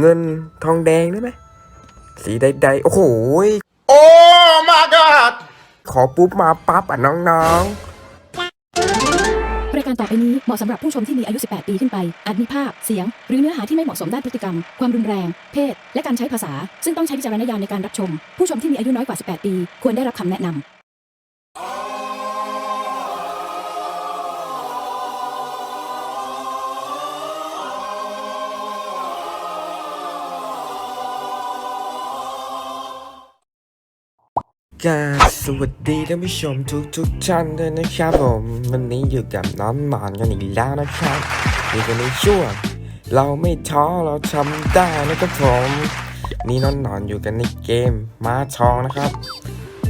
เงินทองแดงได้ไหมสีใดๆ โอ้โหย Oh my god! ขอปุ๊บมาปั๊บอะน้องรายการต่อไปนี้เหมาะสำหรับผู้ชมที่มีอายุ 18 ปีขึ้นไป อาจมีภาพ เสียง หรือเนื้อหาที่ไม่เหมาะสมด้านพฤติกรรม ความรุนแรง เพศ และการใช้ภาษา ซึ่งต้องใช้วิจารณญาณในการรับชม ผู้ชมที่มีอายุน้อยกว่า 18 ปี ควรได้รับคำแนะนำ กาสวัสดีท่านผู้ชมทุกทุกๆท่านด้วยนะครับผมวันนี้อยู่กับน้องหมอนกันอีกแล้วนะครับนี่เป็นในช่วงเราไม่ท้อเราทำได้นะครับผมนี่น้องหนอนอยู่กันในเกมม้าทองนะครับ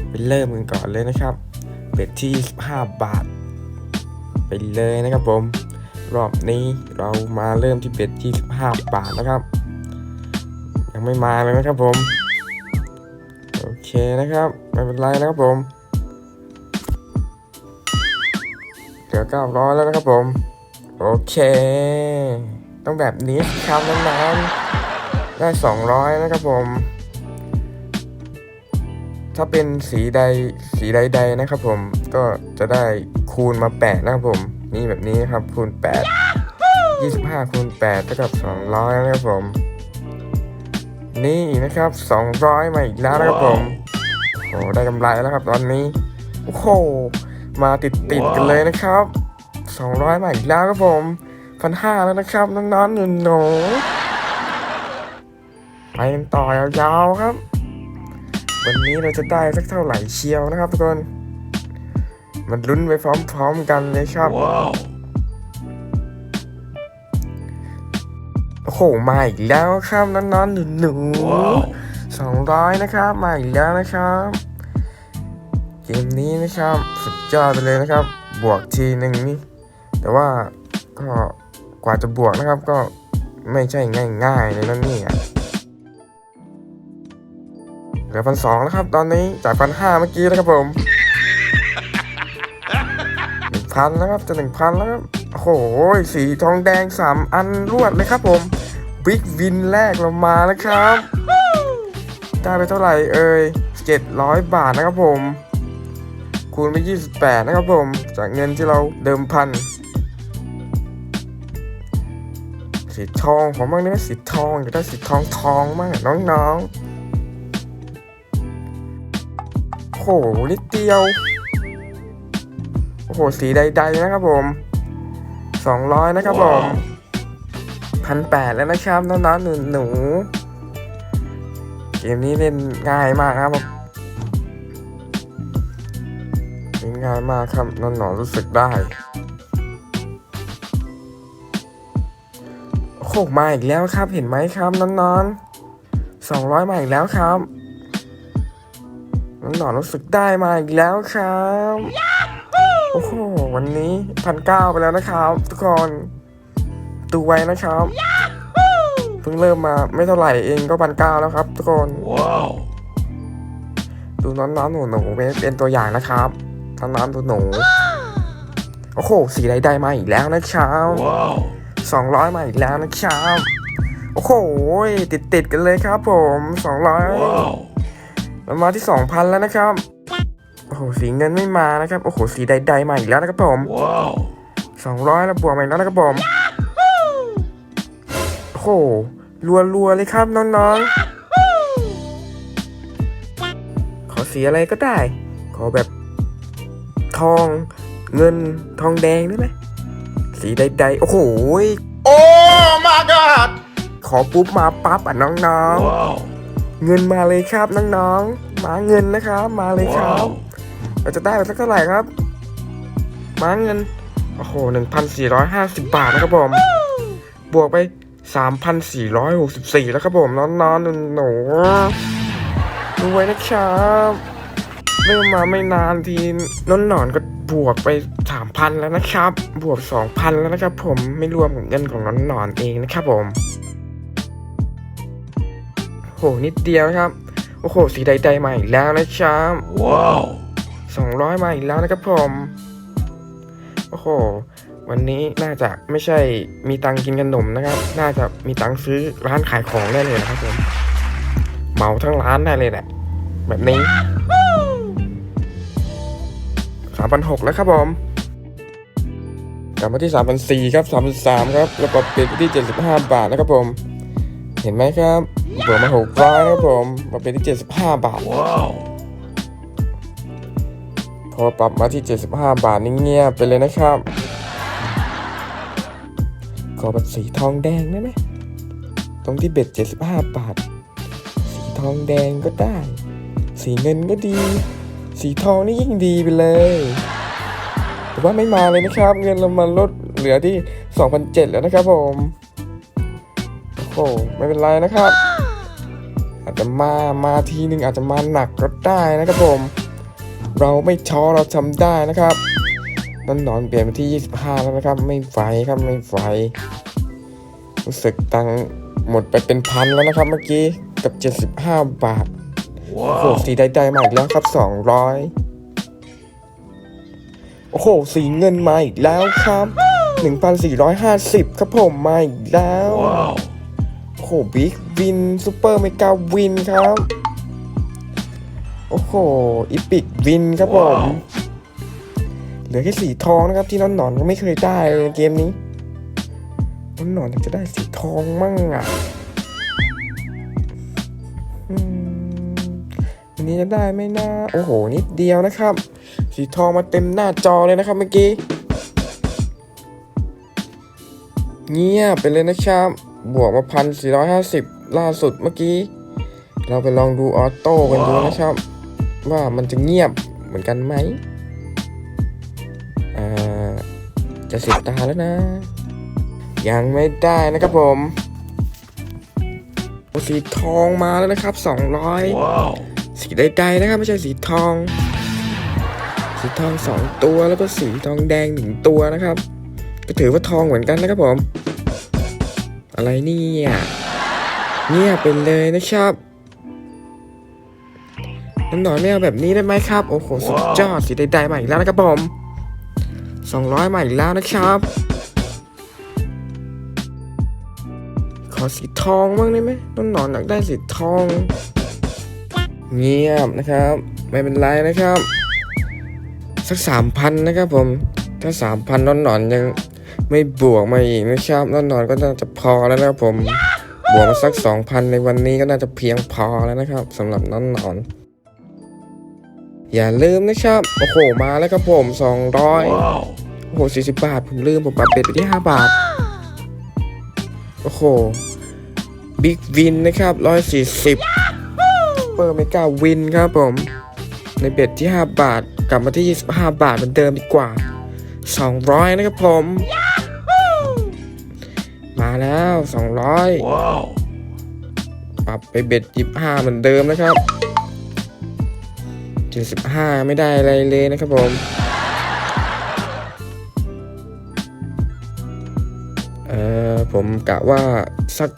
ไปเริ่มกันก่อนเลยนะครับเบ็ดที่ 5 บาท ไปเลยนะครับผม รอบนี้เรามาเริ่มที่เบ็ดที่ 15 บาทนะครับ ยังไม่มาเลยนะครับผม เคนะครับไม่เป็นไรนะครับผมเหลือ900แล้วนะครับผม โอเค ต้องแบบนี้ครับน้องๆได้200นะครับผม ถ้าเป็นสีใดสีใดๆนะครับผมก็จะได้คูณมา8นะครับผม นี่แบบนี้นะครับคูณ8 25คูณ8เท่ากับ200นะครับผมนี่นะครับ 200 มาอีกแล้วนะครับผม โอ้ได้กำไรแล้วครับ ตอนนี้ โอ้โห มาติดติดๆกันเลยนะครับ 200มาอีกแล้วครับผมพันห้าแล้วนะครับ น้องๆหนูหนูๆไปกันต่อยาวๆครับ วันนี้เราจะได้สักเท่าไหร่เชียวนะครับทุกคน มันลุ้นไปพร้อมๆกันเลยครับ Wow! โอ้โหมาอีกแล้วครับน้องๆหนูหนู สองร้อยนะครับมาอีกแล้วนะครับ เกมนี้นะครับสุดยอดไปเลยนะครับ บวกทีหนึ่งนี่แต่ว่าก็กว่าจะบวกนะครับก็ไม่ใช่ง่ายๆเลยนั่นนี่ยเหลือพันสองแล้วครับ ตอนนี้จากพันห้าเมื่อกี้แล้วครับผมหนึ่งพันแล้วครับจะหนึ่งพันแล้วครับโอ้โหสีทองแดงสามอันรวดเลยครับผม บิ๊กวินแรกเรามาแล้วครับ ได้ไปเท่าไหร่เอ่ย700 บาทนะครับผม คูณไป 28 นะครับผม จากเงินที่เราเดิมพันสีทองผมบ้างได้ไหมสีทองอยากได้สีทองทองมากน้องๆโอ้โหนิดเดียวโอ้โหสีใดๆนะครับผม200นะครับผมพันแปดแล้วนะครับน้องๆหนูหนูๆ เกมนี้เล่นง่ายมากครับมเล่นง่ายมากครับนองหนอนรู้สึกได้โอ้โหมาอีกแล้วครับ เห็นไหมครับน้องๆสองร้อยมาอีกแล้วครับนองหนอนรู้สึกได้มาอีกแล้วครับโอ้โหวันนี้พันเก้าไปแล้วนะครับ ทุกคนดูไว้นะครับ พิ่งเริ่มมาไม่เท่าไหร่เองก็พันเก้าแล้วครับทุกคน Wow! ดูน้องๆหนูหนูๆเป็นเป็นตัวอย่างนะครับน้องๆหนูหนูๆโอ้โหสีใดได้มาอีกแล้วนะครับ Wow! สองร้อยมาอีกแล้วนะครับโอ้โหติดติดๆกันเลยครับ ผมสองร้อย Wow! มันมาที่สองพันแล้วนะครับโอ้โหสีเงินไม่มานะครับ โอ้โหสีใดๆมาอีกแล้วนะครับผม Wow! สองร้อยแล้วบวกมาอีกแล้วนะครับผมโอ้โห รัวๆเลยครับน้องๆ ขอสีอะไรก็ได้ ขอแบบ ทอง เงินทองแดงได้ไหมสีใดๆ โอ้โห Oh my god! ขอปุ๊บมาปั๊บอะน้องๆ Wow! เงินมาเลยครับน้องๆมาเงินนะครับมาเลยครับ Wow! เราจะได้ไปสักเท่าไหร่ครับมาเงิน โอ้โหหนึ่งพันสี่ร้อยห้าสิบบาทนะครับผม บวกไป สามพันสี่ร้อยหกสิบสี่แล้วครับผมนอนๆหนูๆดูไว้นะครับเริ่มมาไม่นานทีนอนหนอนๆก็บวกไปสามพันแล้วนะครับ บวกสองพันแล้วนะครับผมไม่รวมกับเงินของนอนหนอนๆเองนะครับผม โหนิดเดียวนะครับ โอ้โห สีใดๆมาอีกแล้วนะครับ Wow! สองร้อยมาอีกแล้วนะครับผม โอ้โห วันนี้น่าจะไม่ใช่มีตังค์กินขนมนะครับ น่าจะมีตังค์ซื้อร้านขายของได้เลยนะครับผมเหมาทั้งร้านได้เลยแหละ แบบนี้สามพันหกแล้วครับผมกลับมาที่สามพันสี่ครับสามพันสามครับแล้วก็ปิดไปที่เจ็ดสิบห้าบาทนะครับผม เห็นไหมครับบวกมาหกร้อยนะครับผมมาเป็นที่เจ็ดสิบห้าบาทพอปรับมาที่ 75 บาทนี่เงียบไปเลยนะครับ ขอแบบสีทองแดงได้ไหมตรงที่เบ็ด 75 บาท สีทองแดงก็ได้ สีเงินก็ดี สีทองนี่ยิ่งดีไปเลย แต่ว่าไม่มาเลยนะครับ เงินเรามาลดเหลือที่ 2,007แล้วนะครับผมโอ้โหไม่เป็นไรนะครับอาจจะมา มาทีนึงอาจจะมาหนักก็ได้นะครับผม เราไม่ช้อเราทำได้นะครับ นั่นนอนเปลี่ยนไปที่ 25 แล้วนะครับ ไม่ไหวครับไม่ไหวรู้สึกตังค์หมดไปเป็นพันแล้วนะครับ เมื่อกี้กับ 75 บาทโอ้โหสีใดๆมาอีกแล้วครับ 200 โอ้โห สีเงินมาอีกแล้วครับ 1,450 ครับผมมาอีกแล้วโอ้โหบิ๊กวินซูเปอร์เมกาวินครับ โอ้โหอีพิกวินครับผม เหลือแค่สีทองนะครับ ที่น้องหนอนก็ไม่เคยได้เลยในเกมนี้น้องหนอนอยากจะได้สีทองมั่งอะอืมวันนี้จะได้ไหมนะโอ้โห นิดเดียวนะครับ สีทองมาเต็มหน้าจอเลยนะครับเมื่อกี้เงียบไปเลยนะครับ บวกมาพันสี่ร้อยห้าสิบล่าสุดเมื่อกี้ เราไปลองดูออโต้กันดูนะครับ ว่ามันจะเงียบเหมือนกันไหม จะสิบตาแล้วนะ ยังไม่ได้นะครับผมโอ้สีทองมาแล้วนะครับสองร้อยสีใดๆนะครับ ไม่ใช่สีทอง สีทองสองตัวแล้วก็สีทองแดงหนึ่งตัวนะครับ ก็ถือว่าทองเหมือนกันนะครับผม อะไรเนี่ยเงียบไปเลยนะครับน้ำหน่อยไม่เอาแบบนี้ได้ไหมครับ โอ้โห สุดยอดสีใดๆมาอีกแล้วนะครับผม สองร้อยมาอีกแล้วนะครับ ขอสีทองบ้างได้ไหมน้องหนอนอยากได้สีทอง เงียบนะครับ ไม่เป็นไรนะครับ สักสามพันนะครับผม ถ้าสามพันน้องหนอนยังไม่บวกมาอีกนะครับน้องหนอนก็น่าจะพอแล้วนะครับผม บวกมาสักสองพันในวันนี้ก็น่าจะเพียงพอแล้วนะครับสำหรับน้องหนอน อย่าลืมนะครับ โอ้โห มาแล้วครับผม 200 โอ้โห 40 บาท ผมลืม ผมปรับเบ็ดไปที่ 5 บาท โอ้โห บิ๊กวินนะครับ 140 เปอร์เมกาวินครับผม ในเบ็ดที่ 5 บาท กลับมาที่ 25 บาทเหมือนเดิมดีกว่า 200 นะครับผม มาแล้ว 200 ปรับไปเบ็ด25 เหมือนเดิมนะครับ 75 ไม่ได้อะไรเลยนะครับผมเอ่อผมกะว่าสัก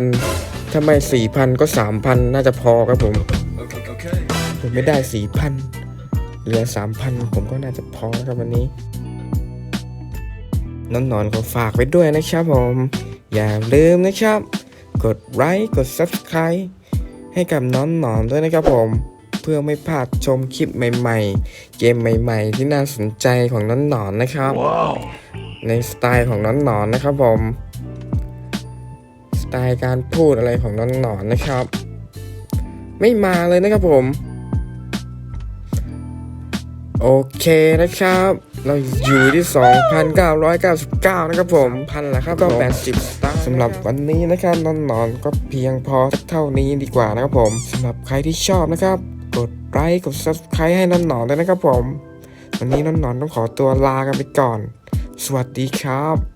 4,000 ถ้าไม่ 4,000 ก็ 3,000 น่าจะพอครับผมผมไม่ได้ 4,000 เหลือ 3,000 ผมก็น่าจะพอครับวันนี้นอนนอนขอฝากไว้ด้วยนะครับผม อย่าลืมนะครับ กดไลค์กด Subscribe ให้กับน้องหนอนด้วยนะครับผม เพื่อไม่พลาดชมคลิปใหม่ๆ เกมใหม่ๆ ที่น่าสนใจของน้องหนอนนะครับในสไตล์ของน้องหนอนนะครับผม สไตล์การพูดอะไรของน้องหนอนนะครับ ไม่มาเลยนะครับผม โอเคนะครับ เราอยู่ที่ 2,999 นะครับผมพันละครับก็ 80สตางค์สำหรับวันนี้นะครับนอนนอนๆก็เพียงพอสักเท่านี้ดีกว่านะครับผมสำหรับใครที่ชอบนะครับ กดไลค์กด subscribe ให้นอนนอนด้วยนะครับผม วันนี้นอนนอนต้องขอตัวลากันไปก่อน สวัสดีครับ